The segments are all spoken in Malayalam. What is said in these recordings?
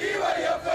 டிஒய்எஃப்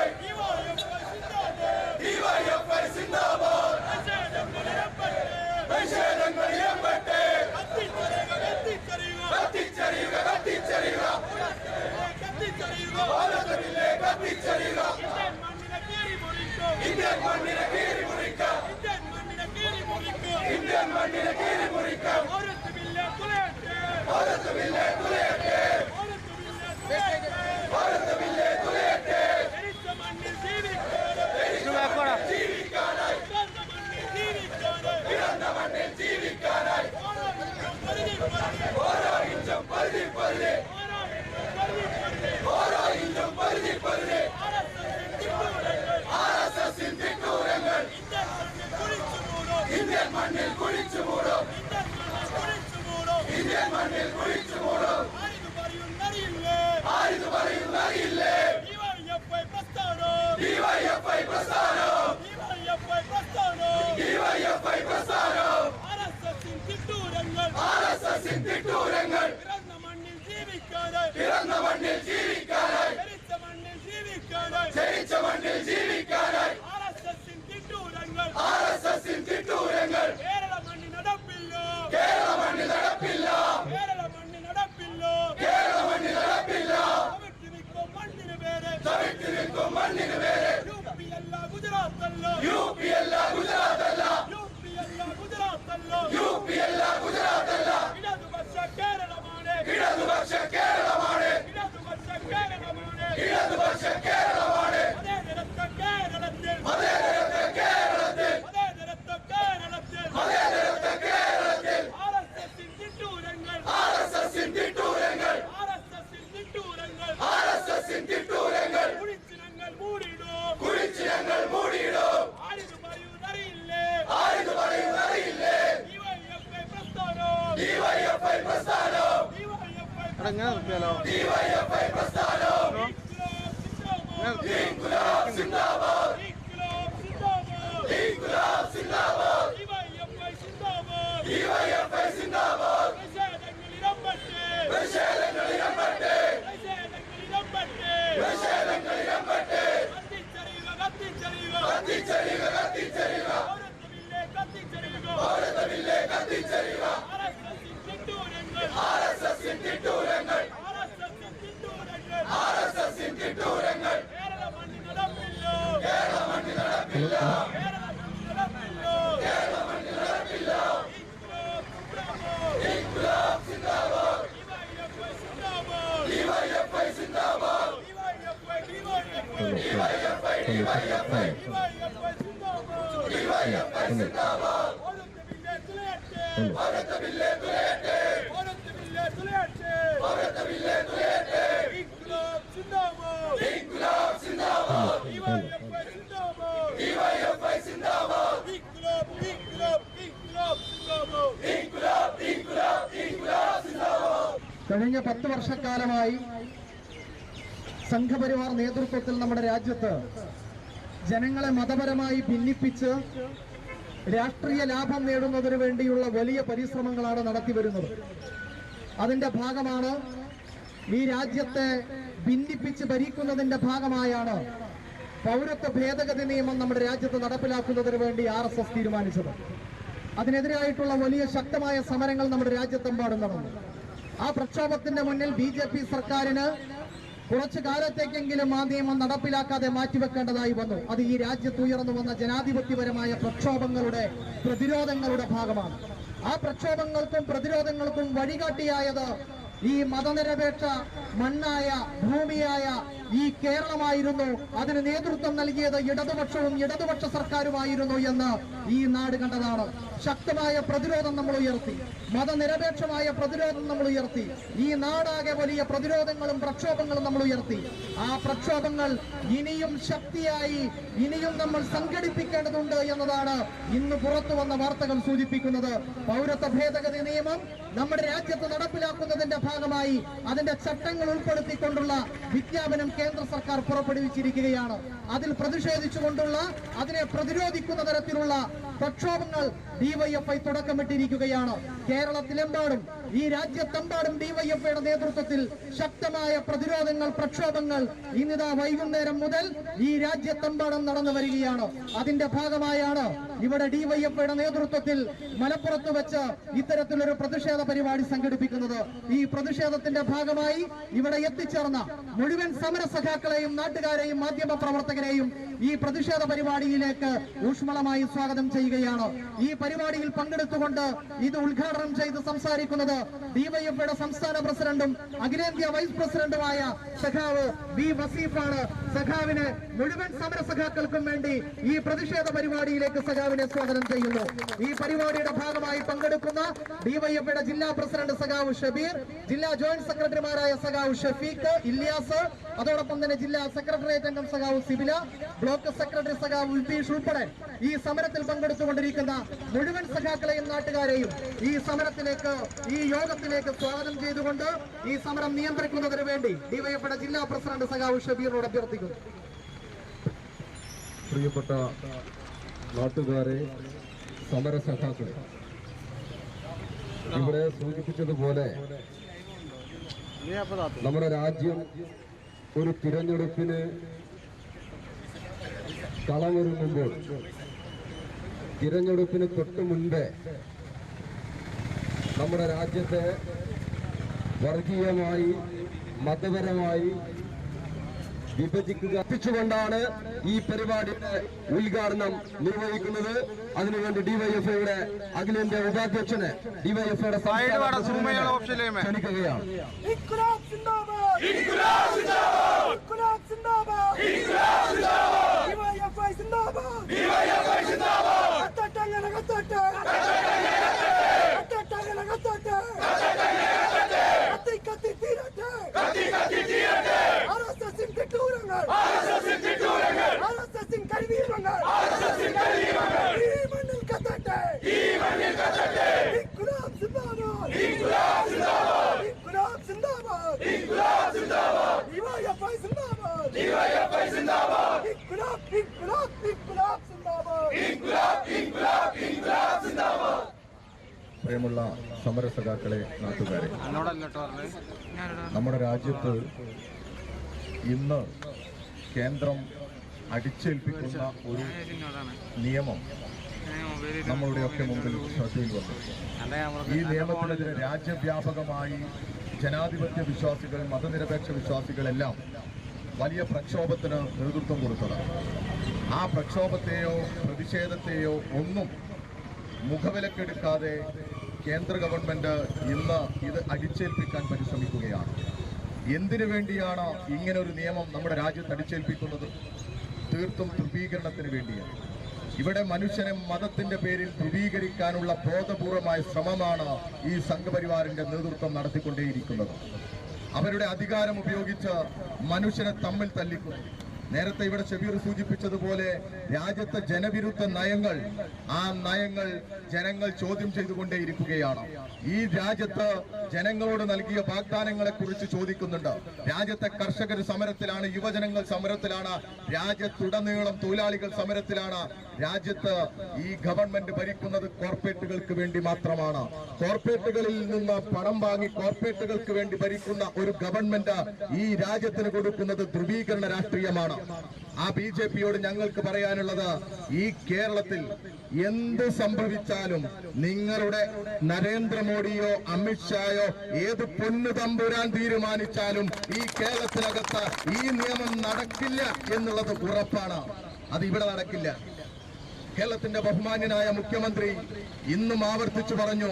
ഡിവൈഎഫ്ഐ ഡിവൈഎഫ്ഐ പ്രസ്ഥാനം. ഇൻകുലാബ് സിന്ദാബാദ് ഇൻകുലാബ് സിന്ദാബാദ് ഡിവൈഎഫ്ഐ സിന്ദാബാദ് ഡിവൈഎഫ്ഐ സിന്ദാബാദ് പ്രതിഷേധങ്ങളിരമ്പട്ടെ പ്രതിഷേധങ്ങളിരമ്പട്ടെ പ്രതിഷേധങ്ങളിരമ്പട്ടെ പ്രതിഷേധങ്ങളിരമ്പട്ടെ കത്തിച്ചറിയുക കത്തിച്ചറിയുക കത്തിച്ചെറിയുക കത്തിച്ചെറിയുക പൗരത്വമില്ലേ കത്തിച്ചറിയുക ഭാരതമില്ലേ കത്തിച്ചെറിയുക ആർഎസ്എസിൻ തിട്ടൂരങ്ങൾ ആർ എസ് എസിൻ തിട്ടൂരങ്ങൾ ആർഎസ്എസിൻ തിട്ടൂരങ്ങൾ ആർ എസ് എസിൻ തിട്ടൂരങ്ങൾ കേരള മണ്ണിൽ നടപ്പില്ലോ കേരള മണ്ണിൽ നടപ്പില്ല കേരള മണ്ണിൽ നടപ്പില്ലോ കേരള മണ്ണിൽ നടപ്പില്ല ഇൻക്ലാബ് സിന്ദാബാദ് ഇൻകുലാബ് സിന്ദാബാദ് ഡിവൈഎഫ്ഐ സിന്ദാബാദ് ഡിവൈഎഫ്ഐ സിന്ദാബാദ് DYFI DYFI DYFI DYFI DYFI സിന്ദാബാദ് ഡിവൈഎഫ്ഐ സിന്ദാബാദ് പൗരത്വമില്ലേ തുലയട്ടെ ഭാരതമില്ലേ തുലയട്ടെ പൗരത്വമില്ലേ തുലയട്ടെ ഭാരതമില്ലേ തുലയട്ടെ ഇൻക്ലാബ് സിന്ദാബാദ് ഇൻകുലാബ് സിന്ദാബാദ് ഡിവൈഎഫ്ഐ സിന്ദാബാദ് ഡിവൈഎഫ്ഐ സിന്ദാബാദ് ഇൻക്ലാബ് ഇൻക്ലാബ് ഇൻക്ലാബ് സിന്ദാബാദ് ഇൻകുലാബ് ഇൻകുലാബ് ഇൻകുലാബ് സിന്ദാബാദ് കഴിഞ്ഞ പത്ത് വർഷക്കാലമായി സംഘപരിവാർ നേതൃത്വത്തിൽ നമ്മുടെ രാജ്യത്ത് ജനങ്ങളെ മതപരമായി ഭിന്നിപ്പിച്ച് രാഷ്ട്രീയ ലാഭം നേടുന്നതിന് വേണ്ടിയുള്ള വലിയ പരിശ്രമങ്ങളാണ് നടത്തിവരുന്നത് അതിന്റെ ഭാഗമാണ് ഈ രാജ്യത്തെ ഭിന്നിപ്പിച്ച് ഭരിക്കുന്നതിന്റെ ഭാഗമായാണ് പൗരത്വ ഭേദഗതി നിയമം നമ്മുടെ രാജ്യത്ത് നടപ്പിലാക്കുന്നതിന് വേണ്ടി ആർ എസ് എസ് തീരുമാനിച്ചത്. അതിനെതിരായിട്ടുള്ള വലിയ ശക്തമായ സമരങ്ങൾ നമ്മുടെ രാജ്യത്തെമ്പാടും നടന്നു ആ പ്രക്ഷോഭത്തിന്റെ മുന്നിൽ ബി ജെ പി സർക്കാരിന് കുറച്ചു കാലത്തേക്കെങ്കിലും ആ നിയമം നടപ്പിലാക്കാതെ മാറ്റിവെക്കേണ്ടതായി വന്നു. അത് ഈ രാജ്യത്ത് ഉയർന്നു വന്ന ജനാധിപത്യപരമായ പ്രക്ഷോഭങ്ങളുടെ പ്രതിരോധങ്ങളുടെ ഭാഗമാണ്. ആ പ്രക്ഷോഭങ്ങൾക്കും പ്രതിരോധങ്ങൾക്കും വഴികാട്ടിയായത് ഈ മതനിരപേക്ഷ മണ്ണായ ഭൂമിയായ ഈ കേരളമായിരുന്നു. അതിന് നേതൃത്വം നൽകിയത് ഇടതുപക്ഷവും ഇടതുപക്ഷ സർക്കാരുമായിരുന്നു എന്ന് ഈ നാട് കണ്ടതാണ്. ശക്തമായ പ്രതിരോധം നമ്മൾ ഉയർത്തി. മതനിരപേക്ഷമായ പ്രതിരോധം നമ്മൾ ഉയർത്തി. ഈ നാടാകെ വലിയ പ്രതിരോധങ്ങളും പ്രക്ഷോഭങ്ങളും നമ്മൾ ഉയർത്തി. ആ പ്രക്ഷോഭങ്ങൾ ഇനിയും ശക്തിയായി ഇനിയും നമ്മൾ സംഘടിപ്പിക്കേണ്ടതുണ്ട് എന്നതാണ് ഇന്ന് പുറത്തു വന്ന വാർത്തകൾ സൂചിപ്പിക്കുന്നത്. പൗരത്വ ഭേദഗതി നിയമം നമ്മുടെ രാജ്യത്ത് നടപ്പിലാക്കുന്നതിന്റെ ഭാഗമായി അതിന്റെ ചട്ടങ്ങൾ ഉൾപ്പെടുത്തിക്കൊണ്ടുള്ള വിജ്ഞാപനം കേന്ദ്ര സർക്കാർ പുറപ്പെടുവിച്ചിരിക്കുകയാണ്. അതിൽ പ്രതിഷേധിച്ചുകൊണ്ടുള്ള അതിനെ പ്രതിരോധിക്കുന്ന തരത്തിലുള്ള പ്രക്ഷോഭങ്ങൾ ഡിവൈഎഫ്ഐ തുടക്കമിട്ടിരിക്കുകയാണ്. കേരളത്തിലെമ്പാടും ഈ രാജ്യത്തെമ്പാടും ഡിവൈഎഫ്ഐയുടെ നേതൃത്വത്തിൽ ശക്തമായ പ്രതിരോധങ്ങൾ പ്രക്ഷോഭങ്ങൾ ഇന്നിതാ വൈകുന്നേരം മുതൽ ഈ രാജ്യത്തെമ്പാടും നടന്നു വരികയാണ് അതിന്റെ ഭാഗമായാണ് ഇവിടെ ഡിവൈഎഫ്ഐയുടെ നേതൃത്വത്തിൽ മലപ്പുറത്ത് വെച്ച് ഇത്തരത്തിലൊരു പ്രതിഷേധ പരിപാടി സംഘടിപ്പിക്കുന്നത്. ഈ പ്രതിഷേധത്തിന്റെ ഭാഗമായി ഇവിടെ എത്തിച്ചേർന്ന മുഴുവൻ സമര സഖാക്കളെയും നാട്ടുകാരെയും മാധ്യമ പ്രവർത്തകരെയും ഈ പ്രതിഷേധ പരിപാടിയിലേക്ക് ഊഷ്മളമായി സ്വാഗതം ചെയ്യുകയാണ്. ഈ പരിപാടിയിൽ പങ്കെടുത്തുകൊണ്ട് ഇത് ഉദ്ഘാടനം ചെയ്ത് സംസാരിക്കുന്നത് ഡിവൈഎഫ്ഐയുടെ സംസ്ഥാന പ്രസിഡന്റും അഖിലേന്ത്യാ വൈസ് പ്രസിഡന്റുമായ സഖാവ് വി വസീഫാണ്. സഖാവിന് മുഴുവൻ സമര സഖാക്കൾക്കും വേണ്ടി ഈ പ്രതിഷേധ പരിപാടിയിലേക്ക് സഖാവിനെ സ്വാഗതം ചെയ്യുന്നു. ഈ പരിപാടിയുടെ ഭാഗമായി പങ്കെടുക്കുന്ന ഡിവൈഎഫ്ഐയുടെ ജില്ലാ പ്രസിഡന്റ് സഖാവ് ഷബീർ ജില്ലാ ജോയിന്റ് സെക്രട്ടറിമാരായ സഖാവ് ഷഫീഖ് ഇല്യാസ് അതോടൊപ്പം തന്നെ ജില്ലാ സെക്രട്ടേറിയറ്റ് അംഗം സഖാവ് സിബില ബ്ലോക്ക് സെക്രട്ടറി സഖാവ് ഉൽബീഷ് ഉൾപ്പെടെ ഈ സമരത്തിൽ പങ്കെടുത്തുകൊണ്ടിരിക്കുന്ന മുഴുവൻ സഖാക്കളെയും നാട്ടുകാരെയും ഈ സമരത്തിലേക്ക് ഈ യോഗത്തിലേക്ക് സ്വാഗതം ചെയ്തുകൊണ്ട് ഈ സമരം നിയന്ത്രിക്കുന്നതിന് വേണ്ടി ഡിവൈഎഫ്ഐയുടെ ജില്ലാ പ്രസിഡന്റ് സഖാവ് ഷബീറിനോട് അഭ്യർത്ഥിക്കുന്നു. പ്രിയപ്പെട്ട നാട്ടുകാരെ സമര സഖാക്കളെ ഇവിടെ സൂചിപ്പിച്ചതുപോലെ നമ്മുടെ രാജ്യം ഒരു തിരഞ്ഞെടുപ്പിന് കളമൊരുങ്ങുമ്പോൾ തിരഞ്ഞെടുപ്പിന് തൊട്ട് മുൻപേ നമ്മുടെ രാജ്യത്തെ വർഗീയമായി മതപരമായി വിഭജിക്കുക. എത്തിച്ചുകൊണ്ടാണ് ഈ പരിപാടിയുടെ ഉദ്ഘാടനം നിർവഹിക്കുന്നത്. അതിനുവേണ്ടി ഡിവൈഎഫ്ഐയുടെ അഖിലേന്ത്യാ ഉപാധ്യക്ഷന് ഡിവൈഎഫ്ഐയുടെ ക്ഷണിക്കുകയാണ്. ഇൻകുലാബ് സിന്ദാബാദ്. ഇൻകുലാബ് സിന്ദാബാദ്. ഇൻകുലാബ് സിന്ദാബാദ്. ഇൻകുലാബ് സിന്ദാബാദ് ഡിവൈഎഫ്ഐ സിന്ദാബാദ് ഡിവൈഎഫ്ഐ സിന്ദാബാദ് കത്തട്ടങ്ങനെ കത്തട്ടെ കത്തട്ടങ്ങനെ കത്തട്ടെ കത്തി കത്തി തീരട്ടെ കത്തി കത്തി തീരട്ടെ ആർഎസ്എസിൻ തിട്ടൂരങ്ങൾ ആർഎസ്എസിൻ തിട്ടൂരങ്ങൾ ആർഎസ്എസിൻ കഴിവീരങ്ങൾ ആർഎസ്എസിൻ കഴിവീരങ്ങൾ ഈ മണ്ണിൽ കത്തട്ടെ ഈ മണ്ണിൽ കത്തട്ടെ ഇൻകുലാബ് സിന്ദാബാദ് ഇൻകുലാബ് സിന്ദാബാദ് ഇൻകുലാബ് സിന്ദാബാദ് ഇൻകുലാബ് സിന്ദാബാദ് ഡിവൈഎഫ്ഐ സിന്ദാബാദ് ഡിവൈഎഫ്ഐ സിന്ദാബാദ് ഇൻകുലാബ് ഇൻകുലാബ് ഇൻകുലാബ് സിന്ദാബാദ് ഇൻകുലാബ് ഇൻകുലാബ് ഇൻകുലാബ് സിന്ദാബാദ് പ്രിയമുള്ള സമര സഖാക്കളെ നാട്ടുകാരെ. നമ്മുടെ രാജ്യത്ത് ഇന്ന് കേന്ദ്രം അടിച്ചേൽപ്പിക്കുന്ന ഒരു നിയമം നമ്മളുടെയൊക്കെ മുമ്പിൽ ശ്രദ്ധയിൽ വന്നു. ഈ നിയമത്തിനെതിരെ രാജ്യവ്യാപകമായി ജനാധിപത്യ വിശ്വാസികൾ മതനിരപേക്ഷ വിശ്വാസികളെല്ലാം വലിയ പ്രക്ഷോഭത്തിന് നേതൃത്വം കൊടുത്തതാണ്. ആ പ്രക്ഷോഭത്തെയോ പ്രതിഷേധത്തെയോ ഒന്നും മുഖവിലക്കെടുക്കാതെ കേന്ദ്ര ഗവൺമെന്റ് ഇന്ന് ഇത് അടിച്ചേൽപ്പിക്കാൻ പരിശ്രമിക്കുകയാണ്. എന്തിനു വേണ്ടിയാണ് ഇങ്ങനെ ഒരു നിയമം നമ്മുടെ രാജ്യത്ത് അടിച്ചേൽപ്പിക്കുന്നത്? തീർത്തും ധ്രുവീകരണത്തിന് വേണ്ടിയാണ്. ഇവിടെ മനുഷ്യനെ മതത്തിന്റെ പേരിൽ ധ്രുവീകരിക്കാനുള്ള ബോധപൂർവമായ ശ്രമമാണ് ഈ സംഘപരിവാറിന്റെ നേതൃത്വം നടത്തിക്കൊണ്ടേയിരിക്കുന്നത്. അവരുടെ അധികാരം ഉപയോഗിച്ച് മനുഷ്യനെ തമ്മിൽ തല്ലിക്കുന്നു. നേരത്തെ ഇവിടെ ഷബീർ സൂചിപ്പിച്ചതുപോലെ രാജ്യത്തെ ജനവിരുദ്ധ നയങ്ങൾ ആ നയങ്ങൾ ജനങ്ങൾ ചോദ്യം ചെയ്തുകൊണ്ടേയിരിക്കുകയാണ്. ഈ രാജ്യത്ത് ജനങ്ങളോട് നൽകിയ വാഗ്ദാനങ്ങളെ കുറിച്ച് ചോദിക്കുന്നുണ്ട്. രാജ്യത്തെ കർഷകർ സമരത്തിലാണ് യുവജനങ്ങൾ സമരത്തിലാണ് രാജ്യത്തുടനീളം തൊഴിലാളികൾ സമരത്തിലാണ്. രാജ്യത്ത് ഈ ഗവൺമെന്റ് ഭരിക്കുന്നത് കോർപ്പറേറ്റുകൾക്ക് വേണ്ടി മാത്രമാണ്. കോർപ്പറേറ്റുകളിൽ നിന്ന് പണം വാങ്ങി കോർപ്പറേറ്റുകൾക്ക് വേണ്ടി ഭരിക്കുന്ന ഒരു ഗവൺമെന്റ് ഈ രാജ്യത്തിന് കൊടുക്കുന്നത് ധ്രുവീകരണ രാഷ്ട്രീയമാണ്. ആ ബി ജെ പിയോട് ഞങ്ങൾക്ക് പറയാനുള്ളത് ഈ കേരളത്തിൽ എന്ത് സംഭവിച്ചാലും നിങ്ങളുടെ നരേന്ദ്രമോദിയോ അമിത്ഷായോ ഏത് പൊന്നു തമ്പുരാൻ തീരുമാനിച്ചാലും ഈ കേരളത്തിനകത്ത് ഈ നിയമം നടക്കില്ല എന്നുള്ളത് ഉറപ്പാണ്. അത് ഇവിടെ നടക്കില്ല. കേരളത്തിന്റെ ബഹുമാന്യനായ മുഖ്യമന്ത്രി ഇന്നും ആവർത്തിച്ചു പറഞ്ഞു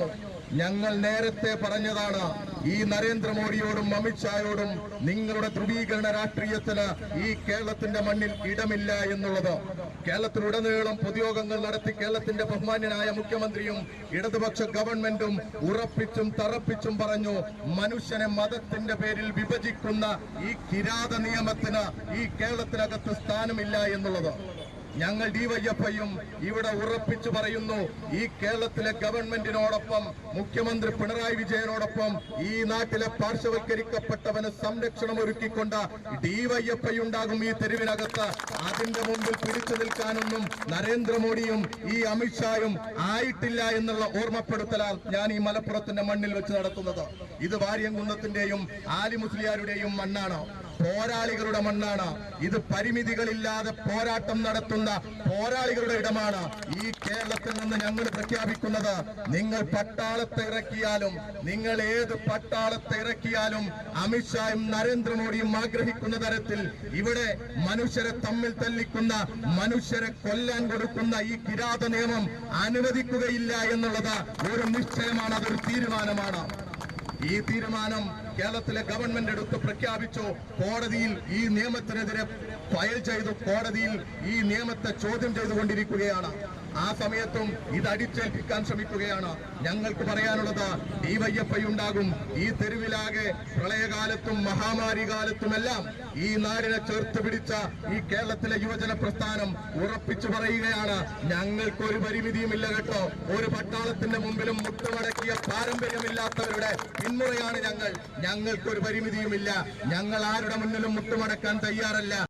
ഞങ്ങൾ നേരത്തെ പറഞ്ഞതാണ് ഈ നരേന്ദ്രമോദിയോടും അമിത്ഷായോടും നിങ്ങളുടെ ധ്രുവീകരണ രാഷ്ട്രീയത്തിന് ഈ കേരളത്തിന്റെ മണ്ണിൽ ഇടമില്ല എന്നുള്ളത്. കേരളത്തിലുടനീളം പൊതുയോഗങ്ങൾ നടത്തി കേരളത്തിന്റെ ബഹുമാന്യനായ മുഖ്യമന്ത്രിയും ഇടതുപക്ഷ ഗവൺമെന്റും ഉറപ്പിച്ചും തറപ്പിച്ചും പറഞ്ഞു മനുഷ്യനെ മതത്തിന്റെ പേരിൽ വിഭജിക്കുന്ന ഈ കിരാത നിയമത്തിന് ഈ കേരളത്തിനകത്ത് സ്ഥാനമില്ല എന്നുള്ളത്. ഞങ്ങൾ ഡിവൈഎഫ്ഐയും ഇവിടെ ഉറപ്പിച്ചു പറയുന്നു ഈ കേരളത്തിലെ ഗവൺമെന്റിനോടൊപ്പം മുഖ്യമന്ത്രി പിണറായി വിജയനോടൊപ്പം ഈ നാട്ടിലെ പാർശ്വവൽക്കരിക്കപ്പെട്ടവന് സംരക്ഷണം ഒരുക്കിക്കൊണ്ട് ഡിവൈഎഫ്ഐ ഉണ്ടാകും ഈ തെരുവിനകത്ത്. അതിന്റെ മുമ്പിൽ പിടിച്ചു നിൽക്കാനൊന്നും നരേന്ദ്രമോദിയും ഈ അമിത്ഷായും ആയിട്ടില്ല എന്നുള്ള ഓർമ്മപ്പെടുത്തലാണ് ഞാൻ ഈ മലപ്പുറത്തിന്റെ മണ്ണിൽ വെച്ച് നടത്തുന്നത്. ഇത് വാര്യംകുന്നത്തിന്റെയും ആലി മുസ്ലിയാരുടെയും മണ്ണാണ്. പോരാളികളുടെ മണ്ണാണ്. ഇത് പരിമിതികളില്ലാതെ പോരാട്ടം നടത്തുന്ന പോരാളികളുടെ ഇടമാണ് ഈ കേരളത്തിൽ നിന്ന് ഞങ്ങൾ പ്രഖ്യാപിക്കുന്നത്. നിങ്ങൾ പട്ടാളത്തെ ഇറക്കിയാലും നിങ്ങൾ ഏത് പട്ടാളത്തെ ഇറക്കിയാലും അമിത്ഷായും നരേന്ദ്രമോദിയും ആഗ്രഹിക്കുന്ന തരത്തിൽ ഇവിടെ മനുഷ്യരെ തമ്മിൽ തല്ലിക്കുന്ന മനുഷ്യരെ കൊല്ലാൻ കൊടുക്കുന്ന ഈ കിരാത നിയമം അനുവദിക്കുകയില്ല എന്നുള്ളത് ഒരു നിശ്ചയമാണ് അതൊരു തീരുമാനമാണ്. ഈ തീരുമാനം കേരളത്തിലെ ഗവൺമെന്റ് എടുത്ത് പ്രഖ്യാപിച്ചു. കോടതിയിൽ ഈ നിയമത്തിനെതിരെ ഫയൽ ചെയ്തു. കോടതിയിൽ ഈ നിയമത്തെ ചോദ്യം ചെയ്തുകൊണ്ടിരിക്കുകയാണ്. ആ സമയത്തും ഇത് അടിച്ചേൽപ്പിക്കാൻ ശ്രമിക്കുകയാണ്. ഞങ്ങൾക്ക് പറയാനുള്ളത് ഈ ഡിവൈഎഫ്ഐ ഉണ്ടാകും. ഈ തെരുവിലാകെ പ്രളയകാലത്തും മഹാമാരി കാലത്തുമെല്ലാം ഈ നാടിനെ ചേർത്ത് പിടിച്ച ഈ കേരളത്തിലെ യുവജന പ്രസ്ഥാനം ഉറപ്പിച്ചു പറയുകയാണ്. ഞങ്ങൾക്കൊരു പരിമിതിയുമില്ല കേട്ടോ. ഒരു പട്ടാളത്തിന്റെ മുമ്പിലും മുട്ടുമടക്കിയ പാരമ്പര്യമില്ലാത്തവരുടെ പിന്മുറയാണ് ഞങ്ങൾ. ഞങ്ങൾക്കൊരു പരിമിതിയുമില്ല. ഞങ്ങൾ ആരുടെ മുന്നിലും മുട്ടുമടക്കാൻ തയ്യാറല്ല.